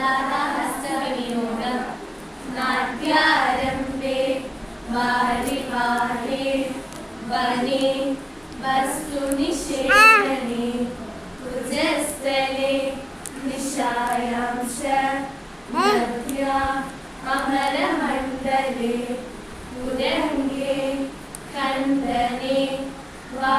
തതഹസ്തവിനിയോഗം നാട്യാരംഭേ ബാലി ബാലേ വനേ വസ്തുനിഷേധനേ കുജസ്ഥലേ നിശായാം ച മധ്യാ അമരമണ്ഡലേ പുരംഗേ കന്ദനേ വാ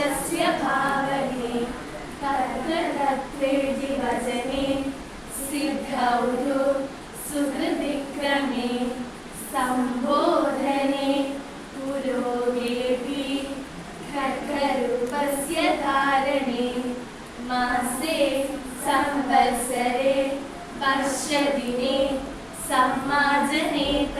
दृढश्रेष्ठस्य भावने तत्तत्त्वे दिवचने सिद्धौधो सुहृदिक्रमे सम्बोधने पुरोगेऽपि खड्गरूपस्य धारणे मासे संवत्सरे वर्षदिने सम्माजने तदा एव